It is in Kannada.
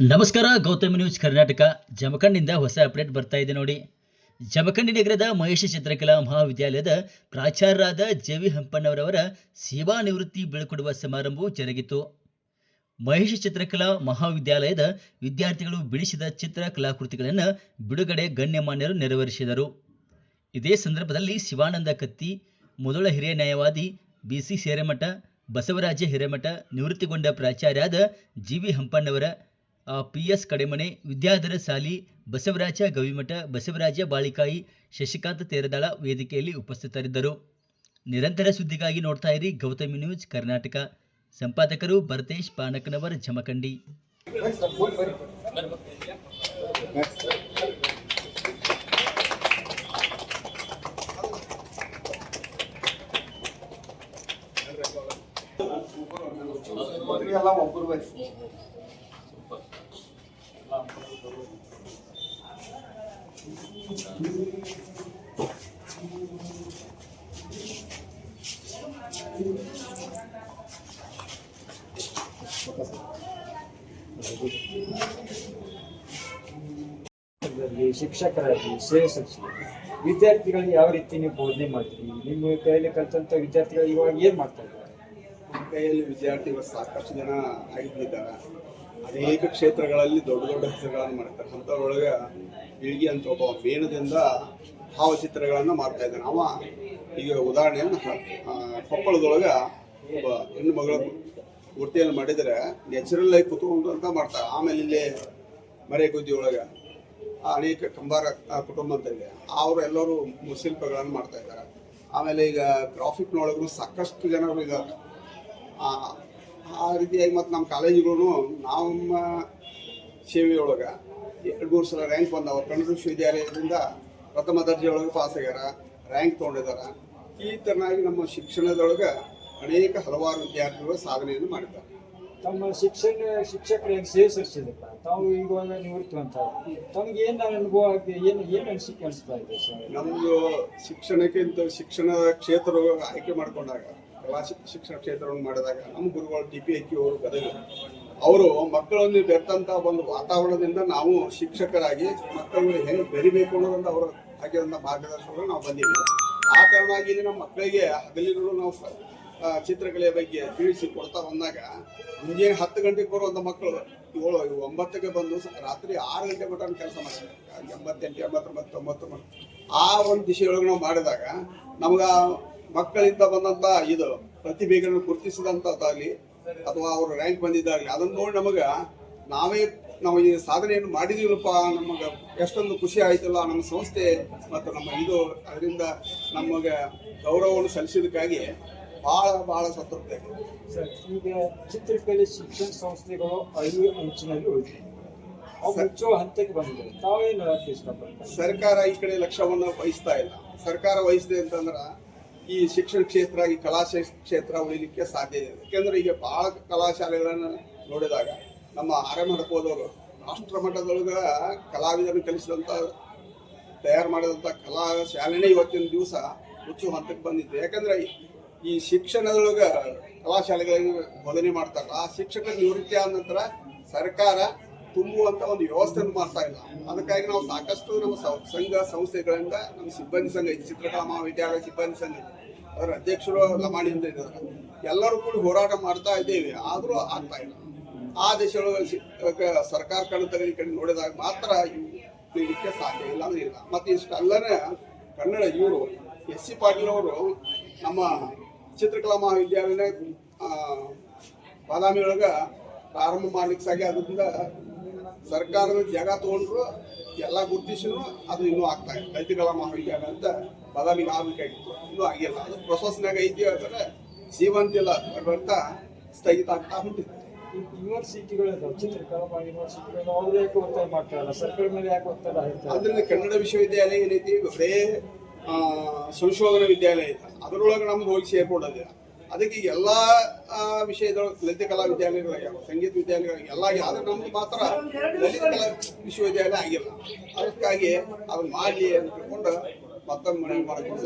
ನಮಸ್ಕಾರ, ಗೌತಮ್ ನ್ಯೂಸ್ ಕರ್ನಾಟಕ. ಜಮಖಂಡಿಂದ ಹೊಸ ಅಪ್ಡೇಟ್ ಬರ್ತಾ ಇದೆ ನೋಡಿ. ಜಮಖಂಡಿ ನಗರದ ಮಹೇಶ ಚಿತ್ರಕಲಾ ಮಹಾವಿದ್ಯಾಲಯದ ಪ್ರಾಚಾರ್ಯರಾದ ಜೆ ವಿ ಹಂಪಣ್ಣವರವರ ಸೇವಾ ನಿವೃತ್ತಿ ಬೀಳ್ಕೊಡುವ ಸಮಾರಂಭವು ಜರುಗಿತು. ಮಹೇಶ ಚಿತ್ರಕಲಾ ಮಹಾವಿದ್ಯಾಲಯದ ವಿದ್ಯಾರ್ಥಿಗಳು ಬಿಡಿಸಿದ ಚಿತ್ರ ಕಲಾಕೃತಿಗಳನ್ನು ಬಿಡುಗಡೆ ಗಣ್ಯಮಾನ್ಯರು ನೆರವೇರಿಸಿದರು. ಇದೇ ಸಂದರ್ಭದಲ್ಲಿ ಶಿವಾನಂದ ಕತ್ತಿ ಮೊದಲ ಹಿರಿಯ ನ್ಯಾಯವಾದಿ ಬಿಸಿ ಸೇರೆಮಠ, ಬಸವರಾಜ ಹಿರೇಮಠ ನಿವೃತ್ತಿಗೊಂಡ ಪ್ರಾಚಾರ್ಯರಾದ G V Hampannavar P S Kademane, Vidyadhar Sali, Basavaraj Gavimath, Basavaraj ಬಾಳಿಕಾಯಿ, ಶಶಿಕಾಂತ ತೇರದಾಳ ವೇದಿಕೆಯಲ್ಲಿ ಉಪಸ್ಥಿತರಿದ್ದರು. ನಿರಂತರ ಸುದ್ದಿಗಾಗಿ ನೋಡ್ತಾ ಇರಿ ಗೌತಮಿ ನ್ಯೂಸ್ ಕರ್ನಾಟಕ. ಸಂಪಾದಕರು ಭರತೇಶ್ ಪಾನಕನವರ್, ಜಮಖಂಡಿ. ಎಲ್ಲ ಒಬ್ಬರು ಶಿಕ್ಷಕರಾಗಿ ಸಲ್ಲಿಸಿದ್ರಿ ವಿದ್ಯಾರ್ಥಿಗಳಿಗೆ ಯಾವ ರೀತಿ ನೀವು ಬೋಧನೆ ಮಾಡ್ತೀರಿ? ನಿಮ್ಮ ಕೈಯಲ್ಲಿ ಕಲಿತಂತ ವಿದ್ಯಾರ್ಥಿಗಳು ಇವಾಗ ಏನ್ ಮಾಡ್ತಾ ಇದ್ದಾರೆ? ನಮ್ಮ ಕೈಯಲ್ಲಿ ವಿದ್ಯಾರ್ಥಿಗಳು ಸಾಕಷ್ಟು ಜನ ಆಗಿದ್ದಾರೆ. ಅನೇಕ ಕ್ಷೇತ್ರಗಳಲ್ಲಿ ದೊಡ್ಡ ದೊಡ್ಡ ಹೆಸರುಗಳನ್ನು ಮಾಡ್ತಾರೆ. ಅಂಥದ್ರೊಳಗೆ ಇಳ್ಗಿ ಅಂತ ಒಬ್ಬ ಮೇಣದಿಂದ ಭಾವಚಿತ್ರಗಳನ್ನು ಮಾಡ್ತಾ ಇದ್ದಾನೆ. ಅವ ಈಗ ಉದಾಹರಣೆಯನ್ನು ಕೊಪ್ಪಳದೊಳಗೆ ಒಬ್ಬ ಹೆಣ್ಣು ಮಗಳ ಮೂರ್ತಿಯನ್ನು ಮಾಡಿದರೆ ನ್ಯಾಚುರಲ್ ಆಗಿ ಕುತ್ಕೊಂಡು ಅಂತ ಮಾಡ್ತಾರೆ. ಆಮೇಲೆ ಇಲ್ಲಿ ಮರೆಗುದ್ದಿ ಒಳಗೆ ಅನೇಕ ಕಂಬಾರ ಕುಟುಂಬ ಅಂತ ಇದೆ. ಅವರು ಎಲ್ಲರೂ ಶಿಲ್ಪಗಳನ್ನು ಮಾಡ್ತಾ ಇದ್ದಾರೆ. ಆಮೇಲೆ ಈಗ ಗ್ರಾಫಿಕ್ನೊಳಗೂ ಸಾಕಷ್ಟು ಜನರು ಇದ್ದಾರೆ. ಆ ರೀತಿಯಾಗಿ ಮತ್ತು ನಮ್ಮ ಕಾಲೇಜುಗಳು ನಮ್ಮ ಸೇವೆಯೊಳಗೆ ಎರಡು ಮೂರು ಸಲ ರ್ಯಾಂಕ್ ಬಂದವ. ಕನ್ನಡ ವಿಶ್ವವಿದ್ಯಾಲಯದಿಂದ ಪ್ರಥಮ ದರ್ಜೆಯೊಳಗೆ ಪಾಸ್ ಆಗ್ಯಾರ. ರ್ಯಾಂಕ್ ತೊಗೊಂಡಿದ್ದಾರೆ ಈ ಥರನಾಗಿ ನಮ್ಮ ಶಿಕ್ಷಣದೊಳಗೆ ಅನೇಕ ಹಲವಾರು ವಿದ್ಯಾರ್ಥಿಗಳು ಸಾಧನೆಯನ್ನು ಮಾಡಿದ್ದಾರೆ. ತಮ್ಮ ಶಿಕ್ಷಣ ಶಿಕ್ಷಕರಿಗೆ ಸೇವೆ ಸಲ್ಲಿಸಿದ್ರಲ್ಲ ತಾವು ಇವಾಗ ನಿವೃತ್ತಿ ಅಂತ ತಮಗೆ ಏನು ಅನುಭವ ಆಗಿದೆ ಏನು ಏನು ಅನಿಸಿಕೆ ಅನಿಸ್ತಾ ಇದೆ ಸರ್? ನಮ್ಮದು ಶಿಕ್ಷಣಕ್ಕಿಂತ ಶಿಕ್ಷಣ ಕ್ಷೇತ್ರ ಆಯ್ಕೆ ಮಾಡಿಕೊಂಡಾಗ ಕಲಾ ಶಿಕ್ಷಣ ಕ್ಷೇತ್ರವನ್ನು ಮಾಡಿದಾಗ ನಮ್ಮ ಗುರುಗಳು ಟಿ ಪಿ ಅವರು ಗದಗ. ಅವರು ಮಕ್ಕಳನ್ನು ಬೆರ್ತಂತ ಒಂದು ವಾತಾವರಣದಿಂದ ನಾವು ಶಿಕ್ಷಕರಾಗಿ ಮಕ್ಕಳನ್ನು ಹೆಂಗೆ ಬೆರಿಬೇಕು ಅನ್ನೋದೊಂದು ಅವರು ಆಗಿರುವಂಥ ಮಾರ್ಗದರ್ಶನ ನಾವು ಬಂದಿದ್ದೀವಿ. ಆ ಕಾರಣವಾಗಿ ಇಲ್ಲಿ ನಮ್ಮ ಮಕ್ಕಳಿಗೆ ಹಗಲಿರುಳು ನಾವು ಚಿತ್ರಕಲೆಯ ಬಗ್ಗೆ ತಿಳಿಸಿ ಕೊಡ್ತಾ ಬಂದಾಗ ಮುಂಜಾನೆ ಹತ್ತು ಗಂಟೆಗೆ ಬರುವಂಥ ಮಕ್ಕಳು ಏಳು ಒಂಬತ್ತಕ್ಕೆ ಬಂದು ರಾತ್ರಿ ಆರು ಗಂಟೆ ಮಟ್ಟ ಕೆಲಸ ಮಾಡ್ತಾರೆ ಎಂಬತ್ತೆಂಟು, ಎಂಬತ್ತೊಂಬತ್ತು ತೊಂಬತ್ತು ಮ- ಆ ಒಂದು ದಿಶೆಯೊಳಗೆ ನಾವು ಮಾಡಿದಾಗ ನಮ್ಗೆ ಮಕ್ಕಳಿಂದ ಬಂದಂತ ಇದು ಪ್ರತಿಭೆಗಳನ್ನು ಗುರುತಿಸಿದಂಥದ್ದಾಗಲಿ ಅಥವಾ ಅವರು ರ್ಯಾಂಕ್ ಬಂದಿದ್ದಾಗಲಿ ಅದನ್ನು ನೋಡಿ ನಮಗೆ ನಾವೇ ನಾವು ಈ ಸಾಧನೆಯನ್ನು ಮಾಡಿದೀವಪ್ಪ ನಮಗೆ ಎಷ್ಟೊಂದು ಖುಷಿ ಆಯ್ತಲ್ಲ ನಮ್ಮ ಸಂಸ್ಥೆ ಮತ್ತು ನಮ್ಮ ಇದು. ಅದರಿಂದ ನಮಗೆ ಗೌರವವನ್ನು ಸಲ್ಲಿಸಿದ್ದಕ್ಕಾಗಿ ಭಾಳ ಭಾಳ ಸಂತೃಪ್ತಿ ಆಗಿದೆ. ಸರ್ ಈಗ ಚಿತ್ರಕಲೆ ಶಿಕ್ಷಣ ಸಂಸ್ಥೆಗಳು ಅಳಿವು ಅಂಚಿನಲ್ಲಿ ಮುಚ್ಚುವ ಹಂತಕ್ಕೆ ಬಂದಿದೆ ತಾವೇನು ಇಷ್ಟಪಡ್ತಾರೆ? ಸರ್ಕಾರ ಈ ಕಡೆ ಲಕ್ಷ್ಯವನ್ನು ವಹಿಸ್ತಾ ಇಲ್ಲ. ಸರ್ಕಾರ ವಹಿಸಿದೆ ಅಂತಂದ್ರೆ ಈ ಶಿಕ್ಷಣ ಕ್ಷೇತ್ರ, ಈ ಕಲಾ ಕ್ಷೇತ್ರ ಉಳಿಲಿಕ್ಕೆ ಸಾಧ್ಯ ಇದೆ. ಯಾಕೆಂದ್ರೆ ಈಗ ಬಹಳ ಕಲಾಶಾಲೆಗಳನ್ನು ನೋಡಿದಾಗ ನಮ್ಮ ಆರ್ಯಮಠಕೋದವರು ರಾಷ್ಟ್ರ ಮಟ್ಟದೊಳಗ ಕಲಾವಿದರನ್ನು ಕಲಿಸಿದಂಥ ತಯಾರು ಮಾಡಿದಂಥ ಕಲಾ ಶಾಲೆನೇ ಇವತ್ತಿನ ದಿವಸ ಹುಚ್ಚು ಹಂತಕ್ಕೆ ಬಂದಿದೆ. ಯಾಕಂದ್ರೆ ಈ- ಶಿಕ್ಷಣದೊಳಗ ಕಲಾಶಾಲೆಗಳನ್ನು ಬೋಧನೆ ಮಾಡ್ತಾರಲ್ಲ, ಆ ಶಿಕ್ಷಕ ನಿವೃತ್ತಿ ಆದ ನಂತರ ಸರ್ಕಾರ ತುಂಬುವಂತ ಒಂದು ವ್ಯವಸ್ಥೆಯನ್ನು ಮಾಡ್ತಾ ಇಲ್ಲ. ಅದಕ್ಕಾಗಿ ನಾವು ಸಾಕಷ್ಟು ನಮ್ಮ ಸಂಘ ಸಂಸ್ಥೆಗಳಿಂದ ನಮ್ಮ ಸಿಬ್ಬಂದಿ ಸಂಘ ಚಿತ್ರಕಲಾ ಮಹಾವಿದ್ಯಾಲಯ ಸಿಬ್ಬಂದಿ ಸಂಘ ಅದರ ಅಧ್ಯಕ್ಷರು ಲಮಾಣಿ ಅಂತ ಇದ್ದಾರೆ. ಎಲ್ಲರೂ ಕೂಡ ಹೋರಾಟ ಮಾಡ್ತಾ ಇದ್ದೇವೆ. ಆದರೂ ಆಗ್ತಾ ಇಲ್ಲ. ಆ ಕ- ಸರ್ಕಾರ ಕಣ್ಣು ತಗಲಿ ಕಡೆ ನೋಡಿದಾಗ ಮಾತ್ರ ಇವು ಸಾಧ್ಯ ಇಲ್ಲ ಅಂದ್ರೆ ಇಲ್ಲ. ಮತ್ತೆ ಇಷ್ಟಲ್ಲನೇ ಕನ್ನಡ ಇವರು, ಎಸ್ ಸಿ ಪಾಟೀಲ್ ಅವರು ನಮ್ಮ ಚಿತ್ರಕಲಾ ಮಹಾವಿದ್ಯಾಲಯ ಬಾದಾಮಿ ಒಳಗೆ ಪ್ರಾರಂಭ ಮಾಡ್ಲಿಕ್ಕೆ ಸಾಕಿ ಅದರಿಂದ ಸರ್ಕಾರದ ಜಾಗ ತಗೊಂಡ್ರು ಎಲ್ಲ ಗುರುತಿಸಿದ್ರು ಅದು ಇನ್ನೂ ಆಗ್ತಾ ಇಲ್ಲ. ರೈತಕಲಾ ಮಹಾವಿದ್ಯಾಲಯ ಅಂತ ಬಾದಾಮಿಗೆ ಆಗಬೇಕಾಗಿತ್ತು ಇನ್ನೂ ಆಗಿಲ್ಲ. ಅದು ಪ್ರೊಸೆಸ್ನಾಗ ಐತಿ ಅಂದ್ರೆ ಜೀವಂತಿಲ್ಲ ಅಂತ ಸ್ಥಗಿತ ಆಗ್ತಾ ಹೊಂಟಿದೆ ಯೂನಿವರ್ಸಿಟಿಗಳು ಚಿತ್ರಕಲಾ ಯೂನಿವರ್ಸಿಟಿಗಳು ಅವ್ರು ಯಾಕೆ ಒತ್ತಾಯ ಮಾಡ್ತಾರಲ್ಲ? ಸರ್ಕಾರ ಮೇಲೆ ಯಾಕೆ ಒತ್ತಡ ಹೇಳ್ತಾರೆ? ಅದರಿಂದ ಕನ್ನಡ ವಿಶ್ವವಿದ್ಯಾಲಯ ಏನೈತಿ? ಬರೇ ಆ, ಸಂಶೋಧನಾ ವಿದ್ಯಾಲಯ ಐತೆ. ಅದರೊಳಗೆ ನಮ್ಗೆ ಹೋಗಿ ಸೇರ್ಕೊಂಡದಿಲ್ಲ ಅದಕ್ಕೆ ಎಲ್ಲ ವಿಷಯದೊಳಗೆ ಲಲಿತ ಕಲಾ ವಿದ್ಯಾಲಯಗಳಾಗ್ಯಾವ ಸಂಗೀತ ವಿದ್ಯಾಲಯಗಳಾಗಿ, ಎಲ್ಲ ಆದರೆ ನಮ್ದು ಮಾತ್ರ ಲಲಿತ ಕಲಾ ವಿಶ್ವವಿದ್ಯಾಲಯ ಆಗಿಲ್ಲ. ಅದಕ್ಕಾಗಿ ಅದನ್ನ ಮಾಡಲಿ ಅಂತ ತಿಳ್ಕೊಂಡು ಮತ್ತೊಮ್ಮೆ ಮನವಿ ಮಾಡಿಕೊಂಡು